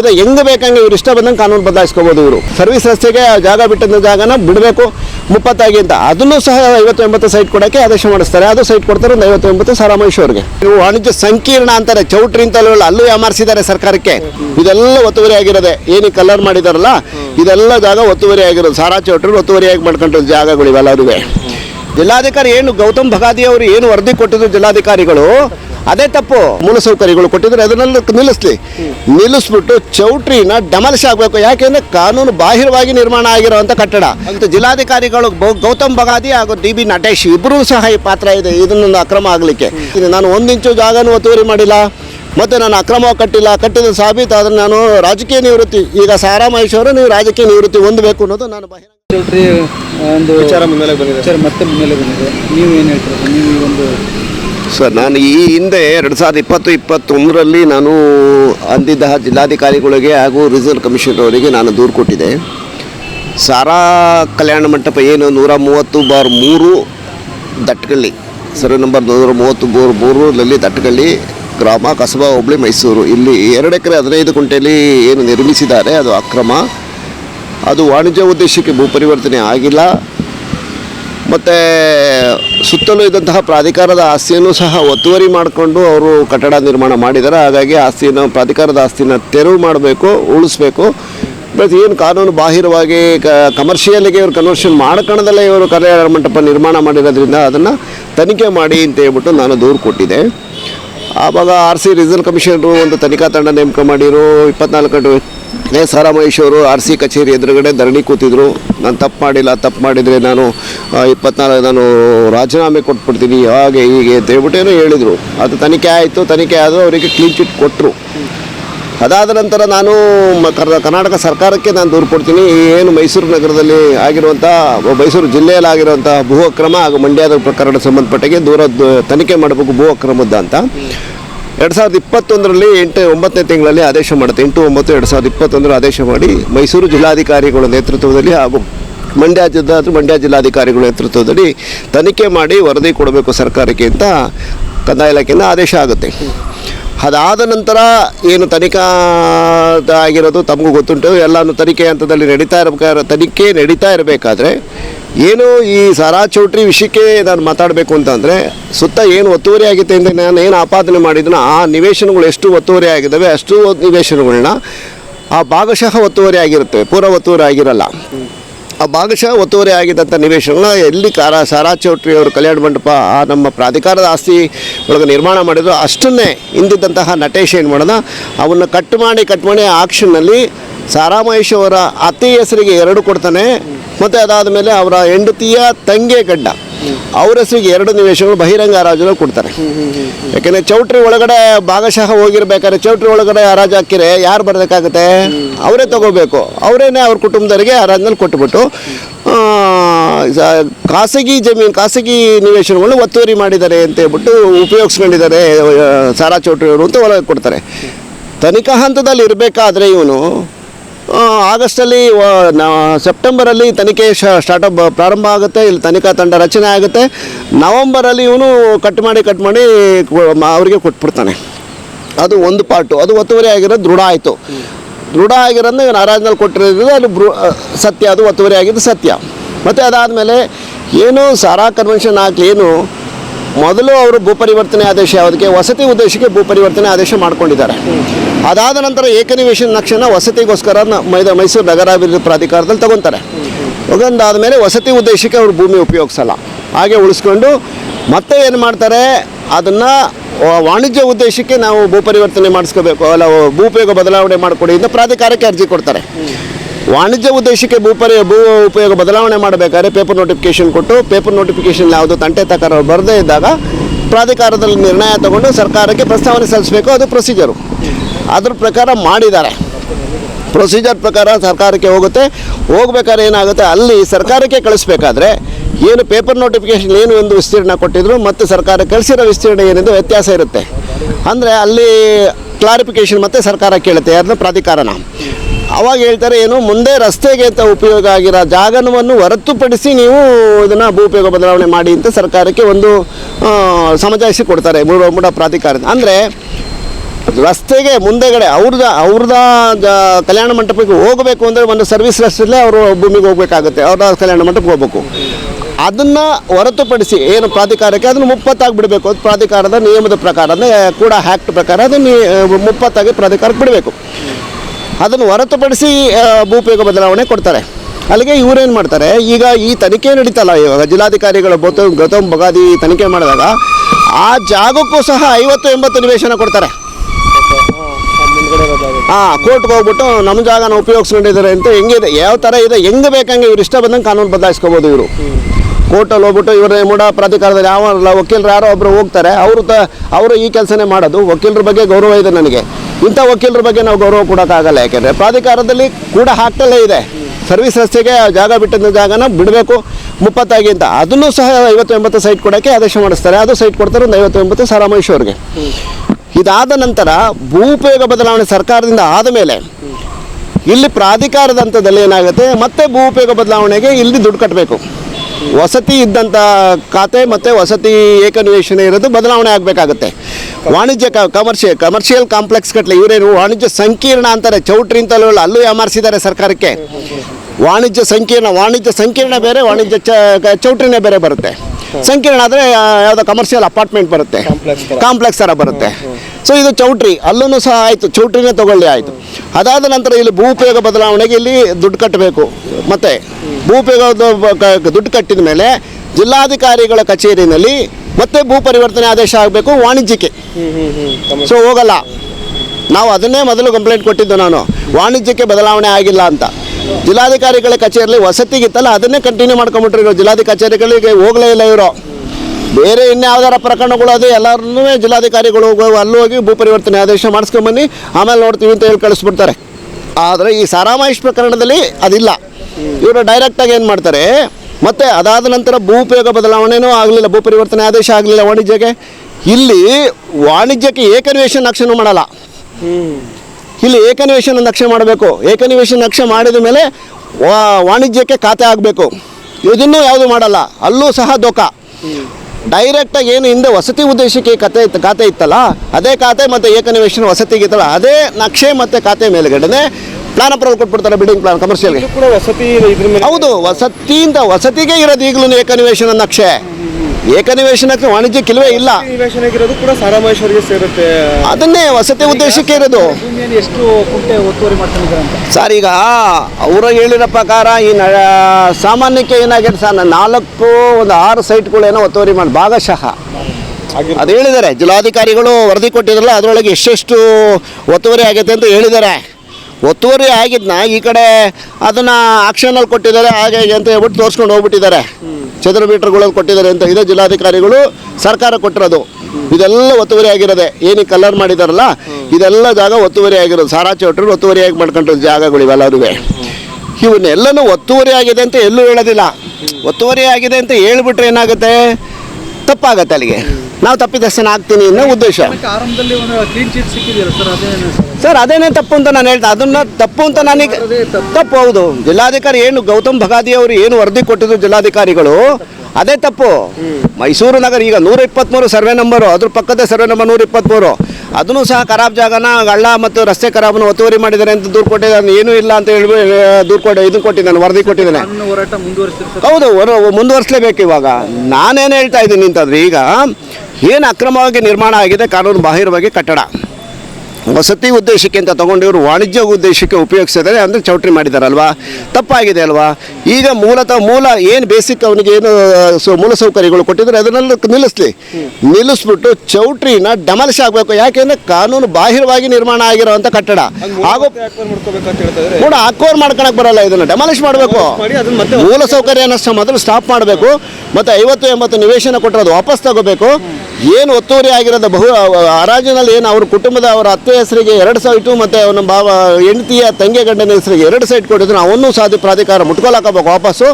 ಇದೆ ಹೆಂಗೆ ಬೇಕಂಗೆ ಇವ್ರು ಇಷ್ಟ ಬಂದಂಗೆ ಕಾನೂನು ಬದಲಾಯಿಸ್ಕೋಬೋದು ಇವರು. ಸರ್ವಿಸ್ ರಸ್ತೆಗೆ ಜಾಗ ಬಿಟ್ಟಿದ್ದ ಜಾಗನ ಬಿಡಬೇಕು ಮುಪ್ಪತ್ತಾಗಿ ಅಂತ. ಅದನ್ನು ಸಹ ಐವತ್ತು ಎಂಬತ್ತು ಸೈಟ್ ಕೊಡೋಕ್ಕೆ ಆದೇಶ ಮಾಡಿಸ್ತಾರೆ. ಅದು ಸೈಟ್ ಕೊಡ್ತಾರೆ ಒಂದು ಐವತ್ತು ಎಂಬತ್ತು ಇವು ವಾಣಿಜ್ಯ ಸಂಕೀರ್ಣ ಅಂತಾರೆ ಚೌಟ್ರಿ ಅಂತ ಅಲ್ಲ, ಅಲ್ಲೂ ಯಾಮಾರಿಸಿದ್ದಾರೆ ಸರ್ಕಾರಕ್ಕೆ? ಇದೆಲ್ಲ ಒತ್ತುವರಿ ಆಗಿರೋದೆ ಏನು ಕಲರ್ ಮಾಡಿದಾರಲ್ಲ ಇದೆಲ್ಲ ಜಾಗ ಒತ್ತುವರಿ ಆಗಿರೋದು ಸಾರಾ ಚೌಟ್ರಿ ಒತ್ತುವರಿಯಾಗಿ ಮಾಡ್ಕೊಂಡಿರೋ ಜಾಗಗಳು ಇವೆಲ್ಲರೂ ಜಿಲ್ಲಾಧಿಕಾರಿ ಏನು ಗೌತಮ್ ಭಗಾದಿ ಅವರು ಏನು ವರದಿ ಕೊಟ್ಟಿದ್ರು ಜಿಲ್ಲಾಧಿಕಾರಿಗಳು ಅದೇ ತಪ್ಪು. ಮೂಲಸೌಕರ್ಯಗಳು ಕೊಟ್ಟಿದ್ರೆ ಅದನ್ನೆಲ್ಲ ನಿಲ್ಲಿಸ್ಲಿ. ನಿಲ್ಲಿಸ್ಬಿಟ್ಟು ಚೌಟ್ರಿನ ಡಮಲಿಶ್ ಆಗಬೇಕು. ಯಾಕೆಂದ್ರೆ ಕಾನೂನು ಬಾಹಿರವಾಗಿ ನಿರ್ಮಾಣ ಆಗಿರುವಂಥ ಕಟ್ಟಡ. ಅಂತ ಜಿಲ್ಲಾಧಿಕಾರಿಗಳು ಬೌ- ಗೌತಮ್ ಬಗಾದಿ ಹಾಗೂ ಡಿ ಬಿ ನಟೇಶ್ ಇಬ್ಬರೂ ಸಹ ಈ ಪಾತ್ರ ಇದೆ. ಇದನ್ನೊಂದು ಅಕ್ರಮ ಆಗಲಿಕ್ಕೆ. ನಾನು ಒಂದಿಂಚು ಇಂಚು ಜಾಗನೂ ಒತ್ತುವರಿ ಮಾಡಿಲ್ಲ. ಮತ್ತೆ ನಾನು ಅಕ್ರಮ ಕಟ್ಟಿಲ್ಲ. ಕಟ್ಟಿದ ಸಾಬೀತು. ಆದರೆ ನಾನು ರಾಜಕೀಯ ನಿವೃತ್ತಿ. ಈಗ ಸಾರಾ ಮಹೇಶ್ವರ ನೀವು ರಾಜಕೀಯ ನಿವೃತ್ತಿ ಹೊಂದಬೇಕು ಅನ್ನೋದು ನಾನು ಬಹಿರಂಗ ಚೌಟ್ರಿ ಒಂದು ವಿಚಾರ ಮುನ್ನೆಲೆ ಬಂದಿದೆ. ಸರ್ ಮತ್ತೆ ಮುನ್ನೆಲೆ ಬಂದಿದೆ. ನೀವು ಏನು ಹೇಳ್ತೀರಾ? ನೀವು ಈ ಒಂದು ಸರ್ ನಾನು ಈ ಹಿಂದೆ ಎರಡು ಸಾವಿರದ ಇಪ್ಪತ್ತು, ಇಪ್ಪತ್ತೊಂದರಲ್ಲಿ ನಾನು ಅಂದಿದ್ದ ಜಿಲ್ಲಾಧಿಕಾರಿಗಳಿಗೆ ಹಾಗೂ ರಿಸರ್ವ್ ಕಮಿಷನರ್ ಅವರಿಗೆ ನಾನು ದೂರು ಕೊಟ್ಟಿದ್ದೆ. ಸಾರಾ ಕಲ್ಯಾಣ ಮಂಟಪ ಏನು? ನೂರ ಮೂವತ್ತು ಬಾರ್ ಮೂರು ದಟ್ಟಗಳ್ಳಿ ಸರ್ವೆ ನಂಬರ್ ನೂರ ಮೂವತ್ತು ಬೋರ್ ಮೂರರಲ್ಲಿ ದಟ್ಟಗಳ್ಳಿ ಗ್ರಾಮ ಕಸಬಾ ಹೋಬಳಿ ಮೈಸೂರು. ಇಲ್ಲಿ ಎರಡು ಎಕರೆ ಹದಿನೈದು ಕುಂಟೆಯಲ್ಲಿ ಏನು ನಿರ್ಮಿಸಿದ್ದಾರೆ, ಅದು ಅಕ್ರಮ. ಅದು ವಾಣಿಜ್ಯ ಉದ್ದೇಶಕ್ಕೆ ಭೂ ಪರಿವರ್ತನೆ ಆಗಿಲ್ಲ. ಮತ್ತು ಸುತ್ತಲೂ ಇದ್ದಂತಹ ಪ್ರಾಧಿಕಾರದ ಆಸ್ತಿಯನ್ನು ಸಹ ಒತ್ತುವರಿ ಮಾಡಿಕೊಂಡು ಅವರು ಕಟ್ಟಡ ನಿರ್ಮಾಣ ಮಾಡಿದ್ದಾರೆ. ಹಾಗಾಗಿ ಆಸ್ತಿಯನ್ನು, ಪ್ರಾಧಿಕಾರದ ಆಸ್ತಿನ ತೆರವು ಮಾಡಬೇಕು, ಉಳಿಸ್ಬೇಕು. ಬಟ್ ಏನು ಕಾನೂನು ಬಾಹಿರವಾಗಿ ಕ ಕಮರ್ಷಿಯಲ್ಗೆ ಇವರು ಕನ್ವರ್ಷನ್ ಮಾಡ್ಕೊಳ್ಳೋದಲ್ಲೇ ಇವರು ಕಲ್ಯಾಣ ಮಂಟಪ ನಿರ್ಮಾಣ ಮಾಡಿರೋದ್ರಿಂದ ಅದನ್ನು ತನಿಖೆ ಮಾಡಿ ಅಂತ ಹೇಳ್ಬಿಟ್ಟು ನಾನು ದೂರು ಕೊಟ್ಟಿದ್ದೆ. ಆವಾಗ ಆರ್ ಸಿ ರಿಸರ್ವ್ ಕಮಿಷನರು ಒಂದು ತನಿಖಾ ತಂಡ ನೇಮಕ ಮಾಡಿರು. ಇಪ್ಪತ್ನಾಲ್ಕು ನೇ ಸಾರಾ ಮಹೇಶ್ ಆರ್ ಸಿ ಕಚೇರಿ ಎದುರುಗಡೆ ಧರಣಿ ಕೂತಿದ್ರು. ನಾನು ತಪ್ಪು ಮಾಡಿಲ್ಲ, ತಪ್ಪು ಮಾಡಿದರೆ ನಾನು ಇಪ್ಪತ್ನಾಲ್ಕು, ನಾನು ರಾಜೀನಾಮೆ ಕೊಟ್ಬಿಡ್ತೀನಿ. ಹಾಗೆ ಹೀಗೆ ಅಂತ ಹೇಳ್ಬಿಟ್ಟೇನೋ ಹೇಳಿದರು. ಅದು ತನಿಖೆ ಆಯಿತು, ತನಿಖೆ ಆದರೂ ಅವರಿಗೆ ಕ್ಲೀನ್ ಚಿಟ್ ಕೊಟ್ಟರು ಅದಾದ ನಂತರ ನಾನು ಕರ್ನಾಟಕ ಸರ್ಕಾರಕ್ಕೆ ನಾನು ದೂರು ಕೊಡ್ತೀನಿ. ಏನು ಮೈಸೂರು ನಗರದಲ್ಲಿ ಆಗಿರುವಂಥ ಮೈಸೂರು ಜಿಲ್ಲೆಯಲ್ಲಿ ಆಗಿರುವಂಥ ಭೂ ಅಕ್ರಮ ಹಾಗೂ ಮಂಡ್ಯದ ಪ್ರಕರಣ ಸಂಬಂಧಪಟ್ಟಿಗೆ ದೂರ ತನಿಖೆ ಮಾಡಬೇಕು ಭೂ ಅಕ್ರಮದ ಅಂತ. ಎರಡು ಸಾವಿರದ ಇಪ್ಪತ್ತೊಂದರಲ್ಲಿ ಎಂಟು, ಒಂಬತ್ತನೇ ತಿಂಗಳಲ್ಲಿ ಆದೇಶ ಮಾಡುತ್ತೆ ಎಂಟು, ಒಂಬತ್ತು, ಎರಡು ಸಾವಿರದ ಇಪ್ಪತ್ತೊಂದರ ಆದೇಶ ಮಾಡಿ ಮೈಸೂರು ಜಿಲ್ಲಾಧಿಕಾರಿಗಳ ನೇತೃತ್ವದಲ್ಲಿ ಹಾಗೂ ಮಂಡ್ಯ ಜಿಲ್ಲಾ ಮಂಡ್ಯ ಜಿಲ್ಲಾಧಿಕಾರಿಗಳ ನೇತೃತ್ವದಲ್ಲಿ ತನಿಖೆ ಮಾಡಿ ವರದಿ ಕೊಡಬೇಕು ಸರ್ಕಾರಕ್ಕೆ ಅಂತ ಕಂದಾಯ ಇಲಾಖೆಯಿಂದ ಆದೇಶ ಆಗುತ್ತೆ. ಅದಾದ ನಂತರ ಏನು ತನಿಖಾ ಆಗಿರೋದು ತಮಗೂ ಗೊತ್ತುಂಟು. ಎಲ್ಲನೂ ತನಿಖೆ ಹಂತದಲ್ಲಿ ನಡೀತಾ ಇರಬೇಕಾದ್ರೆ, ತನಿಖೆ ನಡೀತಾ ಇರಬೇಕಾದ್ರೆ ಏನು ಈ ಸಾರಾ ಚೌಟ್ರಿ ವಿಷಯಕ್ಕೆ ನಾನು ಮಾತಾಡಬೇಕು ಅಂತಂದರೆ ಸುತ್ತ ಏನು ಒತ್ತುವರಿ ಆಗಿದೆ ಅಂತ ನಾನು ಏನು ಆಪಾದನೆ ಮಾಡಿದ್ನೋ ಆ ನಿವೇಶನಗಳು ಎಷ್ಟು ಒತ್ತುವರಿ ಆಗಿದ್ದಾವೆ, ಅಷ್ಟು ನಿವೇಶನಗಳನ್ನ ಆ ಭಾಗಶಃ ಒತ್ತುವರಿ ಆಗಿರುತ್ತೆ, ಪೂರ್ವ ಒತ್ತುವರಿ ಆಗಿರಲ್ಲ. ಆ ಭಾಗಶಃ ಒತ್ತುವರಿ ಆಗಿದ್ದಂಥ ನಿವೇಶನ ಎಲ್ಲಿ ಕಾರ ಸಾರಾ ಚೌಟ್ರಿ ಅವರು ಕಲ್ಯಾಣ ಮಂಟಪ, ಆ ನಮ್ಮ ಪ್ರಾಧಿಕಾರದ ಆಸ್ತಿ ಒಳಗೆ ನಿರ್ಮಾಣ ಮಾಡಿದ್ರು, ಅಷ್ಟನ್ನೇ ಹಿಂದಿದ್ದಂತಹ ನಟೇಶ್ ಏನು ಮಾಡೋಣ ಅವನ್ನು ಕಟ್ ಮಾಡಿ ಕಟ್ ಮಾಡಿ ಆಕ್ಷನ್ನಲ್ಲಿ ಸಾರಾ ಮಹೇಶ್ ಅವರ ಅತಿ ಹೆಸರಿಗೆ ಎರಡು ಕೊಡ್ತಾನೆ, ಮತ್ತು ಅದಾದ ಮೇಲೆ ಅವರ ಹೆಂಡತಿಯ ತಂಗೆ ಗಡ್ಡ ಅವ್ರ ಹೆಸರಿಗೆ ಎರಡು ನಿವೇಶನಗಳು ಬಹಿರಂಗ ಹರಾಜುಗಳು ಕೊಡ್ತಾರೆ. ಯಾಕೆಂದರೆ ಚೌಟ್ರಿ ಒಳಗಡೆ ಭಾಗಶಃ ಹೋಗಿರ್ಬೇಕಾದ್ರೆ ಚೌಟ್ರಿ ಒಳಗಡೆ ಹರಾಜು ಹಾಕಿರೆ ಯಾರು ಬರಬೇಕಾಗುತ್ತೆ? ಅವರೇ ತಗೋಬೇಕು. ಅವರೇನೆ ಅವ್ರ ಕುಟುಂಬದವರಿಗೆ ಹರಾಜಿನಲ್ಲಿ ಕೊಟ್ಬಿಟ್ಟು ಖಾಸಗಿ ಜಮೀನು, ಖಾಸಗಿ ನಿವೇಶನಗಳು ಒತ್ತುವರಿ ಮಾಡಿದ್ದಾರೆ ಅಂತ ಹೇಳ್ಬಿಟ್ಟು ಉಪಯೋಗಿಸ್ಕೊಂಡಿದ್ದಾರೆ ಸಾರಾ ಚೌಟ್ರಿ ಅವರು ಅಂತ ಒಳಗೆ ಕೊಡ್ತಾರೆ. ತನಿಖಾ ಹಂತದಲ್ಲಿ ಇರಬೇಕಾದ್ರೆ ಇವನು ಆಗಸ್ಟಲ್ಲಿ ಸೆಪ್ಟೆಂಬರಲ್ಲಿ ತನಿಖೆ ಸ್ಟಾರ್ಟಪ್ ಪ್ರಾರಂಭ ಆಗುತ್ತೆ, ಇಲ್ಲಿ ತನಿಖಾ ತಂಡ ರಚನೆ ಆಗುತ್ತೆ. ನವಂಬರಲ್ಲಿ ಇವನು ಕಟ್ ಮಾಡಿ ಕಟ್ ಮಾಡಿ ಅವರಿಗೆ ಕೊಟ್ಬಿಡ್ತಾನೆ. ಅದು ಒಂದು ಪಾರ್ಟು. ಅದು ಒತ್ತುವರಿ ಆಗಿರೋದು ದೃಢ ಆಯಿತು. ದೃಢ ಆಗಿರೋದನ್ನ ಇವನು ಕೊಟ್ಟಿರೋದ್ರಿಂದ ಕೊಟ್ಟಿರೋದು ಅದು ಬೃ ಸತ್ಯ. ಅದು ಒತ್ತುವರಿ ಆಗಿದ್ದು ಸತ್ಯ. ಮತ್ತು ಅದಾದಮೇಲೆ, ಏನು ಸಾರಾ ಕನ್ವೆನ್ಷನ್ ಆಗಲಿ, ಏನು ಮೊದಲು ಅವರು ಭೂ ಪರಿವರ್ತನೆ ಆದೇಶ ಯಾವುದಕ್ಕೆ? ವಸತಿ ಉದ್ದೇಶಕ್ಕೆ ಭೂ ಪರಿವರ್ತನೆ ಆದೇಶ ಮಾಡ್ಕೊಂಡಿದ್ದಾರೆ. ಅದಾದ ನಂತರ ಏಕನಿವೇಶನ ನಕ್ಷೆನ ವಸತಿಗೋಸ್ಕರ ಮೈಸೂರು ನಗರಾಭಿವೃದ್ಧಿ ಪ್ರಾಧಿಕಾರದಲ್ಲಿ ತಗೊತಾರೆ. ತಗೊಂಡಾದ ಮೇಲೆ ವಸತಿ ಉದ್ದೇಶಕ್ಕೆ ಅವರು ಭೂಮಿ ಉಪಯೋಗಿಸಲ್ಲ. ಹಾಗೆ ಉಳಿಸ್ಕೊಂಡು ಮತ್ತೆ ಏನು ಮಾಡ್ತಾರೆ? ಅದನ್ನು ವಾಣಿಜ್ಯ ಉದ್ದೇಶಕ್ಕೆ ನಾವು ಭೂ ಪರಿವರ್ತನೆ ಮಾಡಿಸ್ಕೋಬೇಕು. ಅಲ್ಲ ಭೂ ಉಪಯೋಗ ಬದಲಾವಣೆ ಮಾಡಿಕೊಡಿ ಅಂತ ಪ್ರಾಧಿಕಾರಕ್ಕೆ ಅರ್ಜಿ ಕೊಡ್ತಾರೆ. ವಾಣಿಜ್ಯ ಉದ್ದೇಶಕ್ಕೆ ಭೂಪರಿ ಭೂ ಉಪಯೋಗ ಬದಲಾವಣೆ ಮಾಡಬೇಕಾದ್ರೆ ಪೇಪರ್ ನೋಟಿಫಿಕೇಶನ್ ಕೊಟ್ಟು ಪೇಪರ್ ನೋಟಿಫಿಕೇಶನ್ ಯಾವುದು ತಂಟೆ ತಕರ ಬರದೇ ಇದ್ದಾಗ ಪ್ರಾಧಿಕಾರದಲ್ಲಿ ನಿರ್ಣಯ ತಗೊಂಡು ಸರ್ಕಾರಕ್ಕೆ ಪ್ರಸ್ತಾವನೆ ಸಲ್ಲಿಸಬೇಕು. ಅದು ಪ್ರೊಸೀಜರು ಅದ್ರ ಪ್ರಕಾರ ಮಾಡಿದ್ದಾರೆ. ಪ್ರೊಸೀಜರ್ ಪ್ರಕಾರ ಸರ್ಕಾರಕ್ಕೆ ಹೋಗುತ್ತೆ. ಹೋಗ್ಬೇಕಾದ್ರೆ ಏನಾಗುತ್ತೆ? ಅಲ್ಲಿ ಸರ್ಕಾರಕ್ಕೆ ಕಳಿಸ್ಬೇಕಾದ್ರೆ ಏನು ಪೇಪರ್ ನೋಟಿಫಿಕೇಶನ್ ಏನು ಒಂದು ವಿಸ್ತೀರ್ಣ ಕೊಟ್ಟಿದ್ರು ಮತ್ತು ಸರ್ಕಾರ ಕಳಿಸಿರೋ ವಿಸ್ತೀರ್ಣ ಏನಿದೆ ವ್ಯತ್ಯಾಸ ಇರುತ್ತೆ. ಅಂದರೆ ಅಲ್ಲಿ ಕ್ಲಾರಿಫಿಕೇಶನ್ ಮತ್ತು ಸರ್ಕಾರ ಕೇಳುತ್ತೆ. ಯಾರನ್ನ ಪ್ರಾಧಿಕಾರನ. ಅವಾಗ ಹೇಳ್ತಾರೆ ಏನು, ಮುಂದೆ ರಸ್ತೆಗೆ ಅಂತ ಉಪಯೋಗ ಆಗಿರೋ ಜಾಗನವನ್ನು ಹೊರತುಪಡಿಸಿ ನೀವು ಇದನ್ನು ಭೂ ಉಪಯೋಗ ಬದಲಾವಣೆ ಮಾಡಿ ಅಂತ ಸರ್ಕಾರಕ್ಕೆ ಒಂದು ಸಮಜಾಯಿಸಿ ಕೊಡ್ತಾರೆ ಮೂಡ ಪ್ರಾಧಿಕಾರ ಅಂದರೆ ರಸ್ತೆಗೆ ಮುಂದೆಗಡೆ ಅವ್ರದ ಅವ್ರದ ಕಲ್ಯಾಣ ಮಂಟಪಕ್ಕೆ ಹೋಗಬೇಕು ಅಂದರೆ ಒಂದು ಸರ್ವಿಸ್ ರಸ್ತೆಯಲ್ಲೇ ಅವರು ಭೂಮಿಗೆ ಹೋಗಬೇಕಾಗುತ್ತೆ, ಅವ್ರ ಕಲ್ಯಾಣ ಮಂಟಪಕ್ಕೆ ಹೋಗ್ಬೇಕು. ಅದನ್ನು ಹೊರತುಪಡಿಸಿ ಏನು ಪ್ರಾಧಿಕಾರಕ್ಕೆ ಅದನ್ನು ಮುಪ್ಪತ್ತಾಗಿ ಬಿಡಬೇಕು. ಪ್ರಾಧಿಕಾರದ ನಿಯಮದ ಪ್ರಕಾರ ಅಂದರೆ ಕೂಡ ಹ್ಯಾಕ್ಟ್ ಪ್ರಕಾರ ಅದನ್ನು ಮುಪ್ಪತ್ತಾಗಿ ಪ್ರಾಧಿಕಾರಕ್ಕೆ ಬಿಡಬೇಕು. ಅದನ್ನು ಹೊರತುಪಡಿಸಿ ಭೂಪಯೋಗ ಬದಲಾವಣೆ ಕೊಡ್ತಾರೆ. ಅಲ್ಲಿಗೆ ಇವರೇನು ಮಾಡ್ತಾರೆ? ಈಗ ಈ ತನಿಖೆ ನಡೀತಲ್ಲ, ಇವಾಗ ಜಿಲ್ಲಾಧಿಕಾರಿಗಳು ಗೌತಮ್ ಗೌತಮ್ ಬಗಾದಿ ತನಿಖೆ ಮಾಡಿದಾಗ, ಆ ಜಾಗಕ್ಕೂ ಸಹ ಐವತ್ತು ಎಂಬತ್ತು ನಿವೇಶನ ಕೊಡ್ತಾರೆ. ಹಾಂ ಕೋರ್ಟ್ಗೆ ಹೋಗ್ಬಿಟ್ಟು ನಮ್ಮ ಜಾಗನ ಉಪಯೋಗಿಸ್ಕೊಂಡಿದ್ದಾರೆ ಅಂತ ಹೆಂಗಿದೆ ಯಾವ ಥರ ಇದೆ? ಹೆಂಗೆ ಬೇಕಂಗೆ ಇವ್ರು ಇಷ್ಟ ಬಂದಂಗೆ ಕಾನೂನು ಬದಲಾಯಿಸ್ಕೋಬೋದು ಇವರು? ಕೋರ್ಟಲ್ಲಿ ಹೋಗ್ಬಿಟ್ಟು, ಇವರೇ ಮೂಡ ಪ್ರಾಧಿಕಾರದಲ್ಲಿ ಯಾವ ವಕೀಲರು ಯಾರೋ ಒಬ್ಬರು ಹೋಗ್ತಾರೆ, ಅವರು ತ, ಅವರು ಈ ಕೆಲಸನೇ ಮಾಡೋದು, ವಕೀಲರ ಬಗ್ಗೆ ಗೌರವ ಇದೆ ನನಗೆ. ಇಂಥ ವಕೀಲರ ಬಗ್ಗೆ ನಾವು ಗೌರವ ಕೊಡೋಕ್ಕಾಗಲ್ಲ. ಯಾಕೆಂದರೆ ಪ್ರಾಧಿಕಾರದಲ್ಲಿ ಕೂಡ ಹಾಕ್ತಲೇ ಇದೆ. ಸರ್ವಿಸ್ ರಸ್ತೆಗೆ ಜಾಗ ಬಿಟ್ಟಿದ್ದ ಜಾಗನ ಬಿಡಬೇಕು ಮುಪ್ಪತ್ತಾಗಿ ಅಂತ. ಅದನ್ನು ಸಹ ಐವತ್ತು ಎಂಬತ್ತು ಸೈಟ್ ಕೊಡೋಕ್ಕೆ ಆದೇಶ ಮಾಡಿಸ್ತಾರೆ. ಅದು ಸೈಟ್ ಕೊಡ್ತಾರೆ ಒಂದು ಐವತ್ತು ಎಂಬತ್ತು ಸಾರಾಮಹೇಶ್ವರ್ಗೆ ಇದಾದ ನಂತರ ಭೂ ಉಪಯೋಗ ಬದಲಾವಣೆ ಸರ್ಕಾರದಿಂದ ಆದ ಮೇಲೆ ಇಲ್ಲಿ ಪ್ರಾಧಿಕಾರದ ಹಂತದಲ್ಲಿ ಏನಾಗುತ್ತೆ? ಮತ್ತೆ ಭೂ ಉಪಯೋಗ ಬದಲಾವಣೆಗೆ ಇಲ್ಲಿ ದುಡ್ಡು ಕಟ್ಟಬೇಕು. ವಸತಿ ಇದ್ದಂಥ ಖಾತೆ ಮತ್ತು ವಸತಿ ಏಕನಿವೇಶನ ಇರೋದು ಬದಲಾವಣೆ ಆಗಬೇಕಾಗುತ್ತೆ. ವಾಣಿಜ್ಯ ಕಮರ್ಷಿಯಲ್ ಕಮರ್ಷಿಯಲ್ ಕಾಂಪ್ಲೆಕ್ಸ್ ಕಟ್ಟಲೆ ಇವರೇನು ವಾಣಿಜ್ಯ ಸಂಕೀರ್ಣ ಅಂತಾರೆ. ಚೌಟ್ರಿ ಅಂತಲೂ ಅಲ್ಲೂ ಯಾಮಾರಿಸಿದ್ದಾರೆ ಸರ್ಕಾರಕ್ಕೆ. ವಾಣಿಜ್ಯ ಸಂಕೀರ್ಣ ವಾಣಿಜ್ಯ ಸಂಕೀರ್ಣ ಬೇರೆ ವಾಣಿಜ್ಯ ಚ ಚೌಟ್ರಿನೇ ಬೇರೆ ಬರುತ್ತೆ. ಸಂಕೀರ್ಣ ಆದರೆ ಯಾವುದೋ ಕಮರ್ಷಿಯಲ್ ಅಪಾರ್ಟ್ಮೆಂಟ್ ಬರುತ್ತೆ. ಕಾಂಪ್ಲೆಕ್ಸ್ ಥರ ಬರುತ್ತೆ. ಸೊ ಇದು ಚೌಟ್ರಿ. ಅಲ್ಲೂ ಸಹ ಆಯಿತು. ಚೌಟ್ರಿನೇ ತಗೊಳ್ಳಿ ಆಯಿತು. ಅದಾದ ನಂತರ ಇಲ್ಲಿ ಭೂ ಉಪಯೋಗ ಬದಲಾವಣೆಗೆ ಇಲ್ಲಿ ದುಡ್ಡು ಕಟ್ಟಬೇಕು. ಮತ್ತೆ ಭೂ ಉಪಯೋಗದ ದುಡ್ಡು ಕಟ್ಟಿದ ಮೇಲೆ ಜಿಲ್ಲಾಧಿಕಾರಿಗಳ ಕಚೇರಿನಲ್ಲಿ ಮತ್ತೆ ಭೂ ಪರಿವರ್ತನೆ ಆದೇಶ ಆಗಬೇಕು, ವಾಣಿಜ್ಯಕ್ಕೆ. ಸೊ ಹೋಗಲ್ಲ. ನಾವು ಅದನ್ನೇ ಮೊದಲು ಕಂಪ್ಲೇಂಟ್ ಕೊಟ್ಟಿದ್ದು ನಾನು. ವಾಣಿಜ್ಯಕ್ಕೆ ಬದಲಾವಣೆ ಆಗಿಲ್ಲ ಅಂತ. ಜಿಲ್ಲಾಧಿಕಾರಿಗಳ ಕಚೇರಿಯಲ್ಲಿ ವಸತಿಗಿತ್ತಲ್ಲ, ಅದನ್ನೇ ಕಂಟಿನ್ಯೂ ಮಾಡ್ಕೊಂಬಿಟ್ರು ಜಿಲ್ಲಾಧಿಕಾರಿ ಕಚೇರಿಗಳಿಗೆ ಹೋಗಲೇ ಇಲ್ಲ ಇವರು. ಬೇರೆ ಇನ್ಯಾವುದಾರ ಪ್ರಕರಣಗಳು ಅದೇ, ಎಲ್ಲರನ್ನೂ ಜಿಲ್ಲಾಧಿಕಾರಿಗಳು ಅಲ್ಲಿ ಹೋಗಿ ಭೂ ಪರಿವರ್ತನೆ ಆದೇಶ ಮಾಡಿಸ್ಕೊಂಬನ್ನಿ. ಆಮೇಲೆ ನೋಡ್ತೀವಿ ಅಂತ ಹೇಳಿ ಕಳಿಸ್ಬಿಡ್ತಾರೆ. ಆದರೆ ಈ ಸಾರಾಮಾಯಿಷ್ ಪ್ರಕರಣದಲ್ಲಿ ಅದಿಲ್ಲ. ಇವರು ಡೈರೆಕ್ಟಾಗಿ ಏನು ಮಾಡ್ತಾರೆ ಮತ್ತೆ ಅದಾದ ನಂತರ ಭೂ ಉಪಯೋಗ ಬದಲಾವಣೆನೂ ಆಗಲಿಲ್ಲ, ಭೂ ಪರಿವರ್ತನೆ ಆದೇಶ ಆಗಲಿಲ್ಲ ವಾಣಿಜ್ಯಕ್ಕೆ. ಇಲ್ಲಿ ವಾಣಿಜ್ಯಕ್ಕೆ ಏಕನಿವೇಶನ ನಕ್ಷೆನೂ ಮಾಡಲ್ಲ. ಇಲ್ಲಿ ಏಕನಿವೇಶನ ನಕ್ಷೆ ಮಾಡಬೇಕು. ಏಕನಿವೇಶನ ನಕ್ಷೆ ಮಾಡಿದ ಮೇಲೆ ವಾಣಿಜ್ಯಕ್ಕೆ ಖಾತೆ ಆಗಬೇಕು. ಇದನ್ನು ಯಾವುದು ಮಾಡಲ್ಲ, ಅಲ್ಲೂ ಸಹ ದೋಖ. ಡೈರೆಕ್ಟಾಗಿ ಏನು ಹಿಂದೆ ವಸತಿ ಉದ್ದೇಶಕ್ಕೆ ಖಾತೆ ಇತ್ತು, ಖಾತೆ ಇತ್ತಲ್ಲ, ಅದೇ ಖಾತೆ ಮತ್ತು ಏಕನಿವೇಶನ ವಸತಿಗೆ ಇತ್ತಲ್ಲ, ಅದೇ ನಕ್ಷೆ ಮತ್ತು ಖಾತೆ ಮೇಲ್ಗಡೆ ಪ್ಲಾನ್ ಅಪ್ರೂವಲ್ ಕೊಟ್ಬಿಡ್ತಾರೆ ಬಿಲ್ಡಿಂಗ್ ಪ್ಲಾನ್ ಕಮರ್ಷಿಯಲ್ಗೆ ಕೂಡ ವಸತಿ ಇದ್ರ ಮೇಲೆ. ಹೌದು ವಸತಿಯಿಂದ ವಸತಿಗೆ ಇರೋದು ಈಗಲೂ ಏಕನಿವೇಶನ ನಕ್ಷೆ. ಏಕನಿವೇಶನಕ್ಕೆ ವಾಣಿಜ್ಯಕ್ಕೆ ಕೆಲವೇ ಇಲ್ಲ. ಕೂಡ ಸಾರಾಮಹೇಶ್ವರಿಗೆ ಸೇರುತ್ತೆ. ಅದನ್ನೇ ವಸತಿ ಉದ್ದೇಶಕ್ಕೆ ಇರೋದು. ಭೂಮಿಯನ್ನು ಎಷ್ಟು ಕುಂಟೆ ಒತ್ತುವರಿ ಮಾಡ್ಕೊಂಡಿದ್ದಾರೆ ಅಂತ. ಸರ್ ಈಗ ಅವರು ಹೇಳಿರೋ ಪ್ರಕಾರ ಈ ನ ಸಾಮಾನ್ಯಕ್ಕೆ ಏನಾಗಿದೆ ಸರ್ ನಾಲ್ಕು ಒಂದು ಆರು ಸೈಟ್ಗಳೇನೋ ಒತ್ತುವರಿ ಮಾಡಿ ಭಾಗಶಃ. ಆಗಿರ್ಬೋದು. ಅದು ಹೇಳಿದ್ದಾರೆ ಜಿಲ್ಲಾಧಿಕಾರಿಗಳು ವರದಿ ಕೊಟ್ಟಿದ್ರಲ್ಲ ಅದರೊಳಗೆ ಎಷ್ಟೆಷ್ಟು ಒತ್ತುವರಿ ಆಗೈತೆ ಅಂತ ಹೇಳಿದ್ದಾರೆ. ಒತ್ತುವರಿ ಆಗಿದ್ನ, ಈ ಕಡೆ ಅದನ್ನು ಆಕ್ಷನಲ್ಲಿ ಕೊಟ್ಟಿದ್ದಾರೆ, ಹಾಗೆ ಅಂತ ಹೇಳ್ಬಿಟ್ಟು ತೋರಿಸ್ಕೊಂಡು ಹೋಗ್ಬಿಟ್ಟಿದ್ದಾರೆ. ಚದುರ ಮೀಟರ್ಗಳಲ್ಲಿ ಕೊಟ್ಟಿದ್ದಾರೆ ಅಂತ ಇದೆ ಜಿಲ್ಲಾಧಿಕಾರಿಗಳು, ಸರ್ಕಾರ ಕೊಟ್ಟಿರೋದು. ಇದೆಲ್ಲ ಒತ್ತುವರಿ ಆಗಿರೋದೆ. ಏನು ಕಲರ್ ಮಾಡಿದಾರಲ್ಲ, ಇದೆಲ್ಲ ಜಾಗ ಒತ್ತುವರಿ ಆಗಿರೋದು. ಸಾರಾ ಚೌಟ್ರಿ ಒತ್ತುವರಿಯಾಗಿ ಮಾಡ್ಕೊಂಡ್ರ ಜಾಗಗಳು ಇವೆಲ್ಲರೂ ಇವನ್ನೆಲ್ಲನೂ ಒತ್ತುವರಿ ಆಗಿದೆ ಅಂತ ಎಲ್ಲೂ ಹೇಳೋದಿಲ್ಲ. ಒತ್ತುವರಿ ಆಗಿದೆ ಅಂತ ಹೇಳ್ಬಿಟ್ರೆ ಏನಾಗುತ್ತೆ? ತಪ್ಪಾಗತ್ತೆ ಅಲ್ಲಿಗೆ. ನಾವು ತಪ್ಪಿದಷ್ಟೇ ಆಗ್ತೀನಿ ಅನ್ನೋ ಉದ್ದೇಶ. ಆರಂಭದಲ್ಲಿ ಸರ್ ಅದೇನು ತಪ್ಪು ಅಂತ ನಾನು ಹೇಳ್ತಾ ಅದನ್ನ ತಪ್ಪು ಅಂತ ನನಗೆ ತಪ್ಪು. ಹೌದು. ಜಿಲ್ಲಾಧಿಕಾರಿ ಏನು ಗೌತಮ್ ಬಗಾದಿ ಅವರು ಏನು ವರದಿ ಕೊಟ್ಟಿದ್ರು ಜಿಲ್ಲಾಧಿಕಾರಿಗಳು ಅದೇ ತಪ್ಪು. ಮೈಸೂರು ನಗರ ಈಗ ನೂರ ಇಪ್ಪತ್ತ್ಮೂರು ಸರ್ವೆ ನಂಬರು ಅದ್ರ ಪಕ್ಕದ ಸರ್ವೆ ನಂಬರ್ ನೂರ ಇಪ್ಪತ್ತ್ಮೂರು ಅದನ್ನು ಸಹ ಖರಾಬ್ ಜಾಗನ ಹಳ್ಳ ಮತ್ತು ರಸ್ತೆ ಖರಾಬನ್ನು ಒತ್ತುವರಿ ಮಾಡಿದ್ದಾರೆ ಅಂತ ದೂರು ಕೊಟ್ಟಿದ್ದಾನೆ ಏನೂ ಇಲ್ಲ ಅಂತ ಹೇಳಿ ದೂರು ಕೊಟ್ಟೆ ಇದು ಕೊಟ್ಟಿದ್ದಾನೆ ವರದಿ ಕೊಟ್ಟಿದ್ದಾನೆ. ಹೌದು ಮುಂದುವರಿಸಲೇಬೇಕು ಇವಾಗ. ನಾನೇನು ಹೇಳ್ತಾ ಇದ್ದೀನಿ ಅಂತಂದ್ರೆ ಈಗ ಏನು ಅಕ್ರಮವಾಗಿ ನಿರ್ಮಾಣ ಆಗಿದೆ ಕಾನೂನು ಬಾಹಿರವಾಗಿ ಕಟ್ಟಡ. ವಸತಿ ಉದ್ದೇಶಕ್ಕೆ ಅಂತ ತಗೊಂಡು ವಾಣಿಜ್ಯ ಉದ್ದೇಶಕ್ಕೆ ಉಪಯೋಗಿಸಿದರೆ ಅಂದರೆ ಚೌಟ್ರಿ ಮಾಡಿದಾರಲ್ವಾ? ತಪ್ಪಾಗಿದೆ ಅಲ್ವಾ? ಈಗ ಮೂಲತಃ ಮೂಲ ಏನು ಬೇಸಿಕ್ ಅವನಿಗೆ ಏನು ಸೊ ಮೂಲ ಸೌಕರ್ಯಗಳು ಕೊಟ್ಟಿದ್ರೆ ಅದನ್ನೆಲ್ಲ ನಿಲ್ಲಿಸ್ಲಿ. ನಿಲ್ಲಿಸ್ಬಿಟ್ಟು ಚೌಟ್ರಿನ ಡಮಲಿಶ್ ಆಗಬೇಕು. ಯಾಕೆಂದರೆ ಕಾನೂನು ಬಾಹಿರವಾಗಿ ನಿರ್ಮಾಣ ಆಗಿರೋವಂಥ ಕಟ್ಟಡ. ಹಾಗೂ ಕೂಡ ಅಕ್ವರ್ ಮಾಡ್ಕೊಳಕ್ ಬರಲ್ಲ ಇದನ್ನು. ಡಮಾಲಿಷ್ ಮಾಡಬೇಕು. ಮಾಡಿ ಮೂಲ ಸೌಕರ್ಯ ನಷ್ಟ ಮೊದಲು ಸ್ಟಾಪ್ ಮಾಡಬೇಕು. ಮತ್ತು ಐವತ್ತು ಎಂಬತ್ತು ನಿವೇಶನ ಕೊಟ್ಟರೆ ಅದು ವಾಪಸ್ ತಗೋಬೇಕು. ಏನು ಒತ್ತುವರಿ ಆಗಿರೋದು ಬಹು ಹರಾಜಿನಲ್ಲಿ ಏನು ಅವ್ರ ಕುಟುಂಬದ ಅವರ ಹೆಸರಿಗೆ ಎರಡು ಸೈಟು ಮತ್ತು ಅವನ ಬಾವ ಹೆಂಡತಿಯ ತಂಗಿ ಗಂಡನ ಹೆಸರಿಗೆ ಎರಡು ಸೈಟ್ ಕೊಟ್ಟಿದ್ರು ಅವನ್ನೂ ಸಾಧಿ ಪ್ರಾಧಿಕಾರ ಮುಟ್ಕೊಳಕಬೇಕು ವಾಪಸ್ಸು.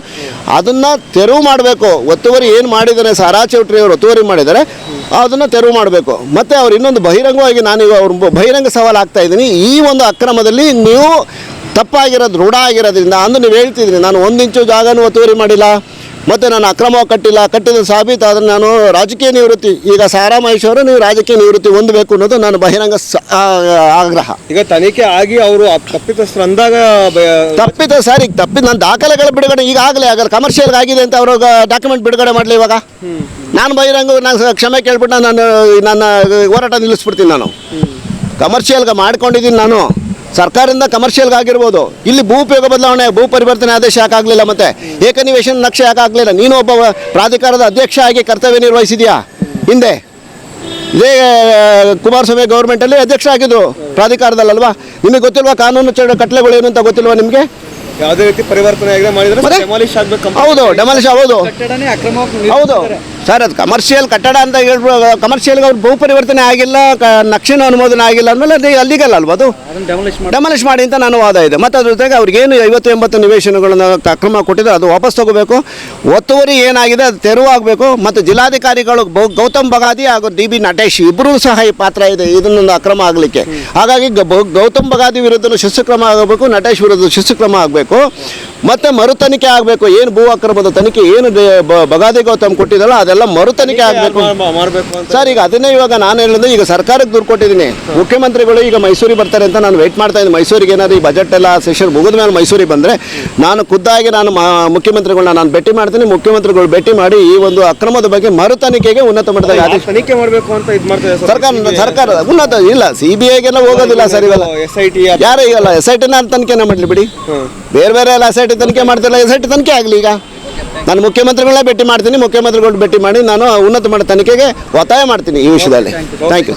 ಅದನ್ನು ತೆರವು ಮಾಡಬೇಕು. ಒತ್ತುವರಿ ಏನು ಮಾಡಿದ್ದಾರೆ ಸಾರಾ ಚೌಟ್ರಿ ಅವರು ಒತ್ತುವರಿ ಮಾಡಿದ್ದಾರೆ, ಅದನ್ನು ತೆರವು ಮಾಡಬೇಕು. ಮತ್ತು ಅವ್ರು ಇನ್ನೊಂದು ಬಹಿರಂಗವಾಗಿ ನಾನೀಗ ಅವ್ರ ಬಹಿರಂಗ ಸವಾಲು ಆಗ್ತಾ ಇದ್ದೀನಿ. ಈ ಒಂದು ಅಕ್ರಮದಲ್ಲಿ ನೀವು ತಪ್ಪಾಗಿರೋದು ರೂಢ ಆಗಿರೋದ್ರಿಂದ ಅಂದು ನೀವು ಹೇಳ್ತಿದ್ರಿ ನಾನು ಒಂದಿಂಚು ಇಂಚು ಜಾಗನೂ ಒತ್ತುವರಿ ಮಾಡಿಲ್ಲ ಮತ್ತು ನಾನು ಅಕ್ರಮವಾಗಿ ಕಟ್ಟಿಲ್ಲ ಕಟ್ಟಿದ ಸಾಬೀತಾದರೆ ನಾನು ರಾಜಕೀಯ ನಿವೃತ್ತಿ ಈಗ ಸಾರಾ ಮಹೇಶ್ವರ ನೀವು ರಾಜಕೀಯ ನಿವೃತ್ತಿ ಹೊಂದಬೇಕು ಅನ್ನೋದು ನಾನು ಬಹಿರಂಗ ಆಗ್ರಹ. ಈಗ ತನಿಖೆ ಆಗಿ ಅವರು ತಪ್ಪಿತಸ್ಥರು ಅಂದಾಗ ತಪ್ಪಿತ ಸರ್ ಈಗ ತಪ್ಪಿದ ನನ್ನ ದಾಖಲೆಗಳು ಬಿಡುಗಡೆ ಈಗಾಗಲೇ ಆಗಲ್ಲ ಕಮರ್ಷಿಯಲ್ ಆಗಿದೆ ಅಂತ ಅವರು ಡಾಕ್ಯುಮೆಂಟ್ ಬಿಡುಗಡೆ ಮಾಡಲಿ ಇವಾಗ? ನಾನು ಬಹಿರಂಗ ನಾನು ಕ್ಷಮೆ ಕೇಳ್ಬಿಟ್ಟು ನಾನು ನನ್ನ ಹೋರಾಟ ನಿಲ್ಲಿಸ್ಬಿಡ್ತೀನಿ ನಾನು. ಕಮರ್ಷಿಯಲ್ಗೆ ಮಾಡ್ಕೊಂಡಿದ್ದೀನಿ ನಾನು. ಸರ್ಕಾರದಿಂದ ಕಮರ್ಷಿಯಲ್ಗಾಗಿರ್ಬೋದು ಇಲ್ಲಿ ಭೂ ಉಪಯೋಗ ಬದಲಾವಣೆ ಭೂ ಪರಿವರ್ತನೆ ಆದೇಶ ಯಾಕೆ ಆಗಲಿಲ್ಲ ಮತ್ತೆ? ಏಕನಿವೇಶನ ನಕ್ಷೆ ಯಾಕೆ ಆಗಲಿಲ್ಲ? ನೀನು ಒಬ್ಬ ಪ್ರಾಧಿಕಾರದ ಅಧ್ಯಕ್ಷ ಆಗಿ ಕರ್ತವ್ಯ ನಿರ್ವಹಿಸಿದ್ಯಾ? ಹಿಂದೆ. ಇದೇ ಕುಮಾರಸ್ವಾಮಿ ಗೌರ್ಮೆಂಟಲ್ಲಿ ಅಧ್ಯಕ್ಷ ಆಗಿದ್ರು ಪ್ರಾಧಿಕಾರದಲ್ಲಲ್ವಾ ನಿಮಗೆ ಗೊತ್ತಿಲ್ವಾ ಕಾನೂನು ಕಟ್ಟಲೆಗಳು ಕಟ್ಲೆಗಳು ಏನು ಅಂತ ಗೊತ್ತಿಲ್ವಾ ನಿಮಗೆ? ಯಾವುದೇ ರೀತಿ ಪರಿವರ್ತನೆ ಆಗಿದೆ ಮಾಡಿದ್ರೆ ಮತ್ತೆ? ಆಗಬೇಕು ಆಗ್ಬೇಕು ಹೌದು ಡೆಮಾಲಿಶ್ ಹೌದು ಹೌದು. ಸರ್ ಅದು ಕಮರ್ಷಿಯಲ್ ಕಟ್ಟಡ ಅಂತ ಹೇಳ್ಬೋದು ಕಮರ್ಷಿಯಲ್ಗೆ ಅವ್ರು ಭೂ ಪರಿವರ್ತನೆ ಆಗಿಲ್ಲ ಕ ನಕ್ಷೆನೂ ಅನುಮೋದನೆ ಆಗಿಲ್ಲ ಅಂದಮೇಲೆ ಅದು ಅಲ್ಲಿಗಲ್ಲ ಅಲ್ವಾ ಅದು ಡೆಮಾಲಿಷ್ ಮಾಡಿ ಅಂತ ನಾನು ವಾದ ಇದೆ. ಮತ್ತು ಅದ್ರ ಜೊತೆಗೆ ಅವ್ರಿಗೇನು ಐವತ್ತು ಎಂಬತ್ತು ನಿವೇಶನಗಳನ್ನು ಅಕ್ರಮ ಕೊಟ್ಟಿದ್ರೆ ಅದು ವಾಪಸ್ ತಗೋಬೇಕು. ಒತ್ತುವರಿ ಏನಾಗಿದೆ ಅದು ತೆರವಾಗಬೇಕು. ಮತ್ತು ಜಿಲ್ಲಾಧಿಕಾರಿಗಳು ಗೌತಮ್ ಬಗಾದಿ ಹಾಗೂ ಡಿ ಬಿ ನಟೇಶ್ ಇಬ್ಬರೂ ಸಹ ಈ ಪಾತ್ರ ಇದೆ ಇದನ್ನೊಂದು ಅಕ್ರಮ ಆಗಲಿಕ್ಕೆ. ಹಾಗಾಗಿ ಗೌತಮ್ ಬಗಾದಿ ವಿರುದ್ಧ ಶಿಸ್ತುಕ್ರಮ ಆಗಬೇಕು ನಟೇಶ್ ವಿರುದ್ಧ ಶಿಸ್ತುಕ್ರಮ ಆಗಬೇಕು. ಮತ್ತು ಮರು ತನಿಖೆ ಆಗಬೇಕು ಏನು ಭೂ ಅಕ್ರಮದ ತನಿಖೆ ಏನು ಬಗಾದಿ ಗೌತಮ್ ಕೊಟ್ಟಿದ್ದಲ್ಲ ಅದೆಲ್ಲ ಮರು ತನಿಖೆ ಆಗಬೇಕು. ಸರ್ ಈಗ ಅದನ್ನೇ ಇವಾಗ ನಾನು ಹೇಳಿದ್ರೆ ಈಗ ಸರ್ಕಾರಕ್ಕೆ ದೂರು ಕೊಟ್ಟಿದ್ದೀನಿ. ಮುಖ್ಯಮಂತ್ರಿಗಳು ಈಗ ಮೈಸೂರಿಗೆ ಬರ್ತಾರೆ ಅಂತ ನಾನು ವೆಯ್ಟ್ ಮಾಡ್ತಾ ಇದ್ದೀನಿ. ಮೈಸೂರಿಗೆ ಏನಾದ್ರು ಈ ಬಜೆಟ್ ಎಲ್ಲ ಸೆಷನ್ ಮುಗಿದ ಮೇಲೆ ಮೈಸೂರಿಗೆ ಬಂದರೆ ನಾನು ಖುದ್ದಾಗಿ ನಾನು ಮುಖ್ಯಮಂತ್ರಿಗಳನ್ನ ನಾನು ಭೇಟಿ ಮಾಡ್ತೀನಿ. ಮುಖ್ಯಮಂತ್ರಿಗಳು ಭೇಟಿ ಮಾಡಿ ಈ ಒಂದು ಅಕ್ರಮದ ಬಗ್ಗೆ ಮರು ತನಿಖೆಗೆ ಉನ್ನತ ಮಟ್ಟದ ತನಿಖೆ ಮಾಡಬೇಕು ಅಂತ ಇದು ಮಾಡ್ತಾರೆ ಸರ್ಕಾರ ಸರ್ಕಾರ ಉನ್ನತ ಇಲ್ಲ ಸಿ ಬಿ ಐಗೆಲ್ಲ ಹೋಗೋದಿಲ್ಲ ಸರ್ ಇವೆಲ್ಲ. ಎಸ್ ಐ ಟಿ ಯಾರು ಈಗಲ್ಲ ಎಸ್ ಐ ಟಿನ ತನಿಖೆನ ಮಾಡಲಿ ಬಿಡಿ? ಬೇರೆ ಬೇರೆ ಎಲ್ಲ ಎಸ್ ಐ ಟಿ ತನಿಖೆ ಮಾಡ್ತಿಲ್ಲ. ಎಸ್ ಐ ತನಿಖೆ ಆಗಲಿ ಈಗ. ನಾನು ಮುಖ್ಯಮಂತ್ರಿಗಳನ್ನ ಭೇಟಿ ಮಾಡ್ತೀನಿ. ಮುಖ್ಯಮಂತ್ರಿಗಳು ಭೇಟಿ ಮಾಡಿ ನಾನು ಉನ್ನತ ಮಟ್ಟ ತನಿಖೆಗೆ ಒತ್ತಾಯ ಮಾಡ್ತೀನಿ ಈ ವಿಷಯದಲ್ಲಿ. Thank you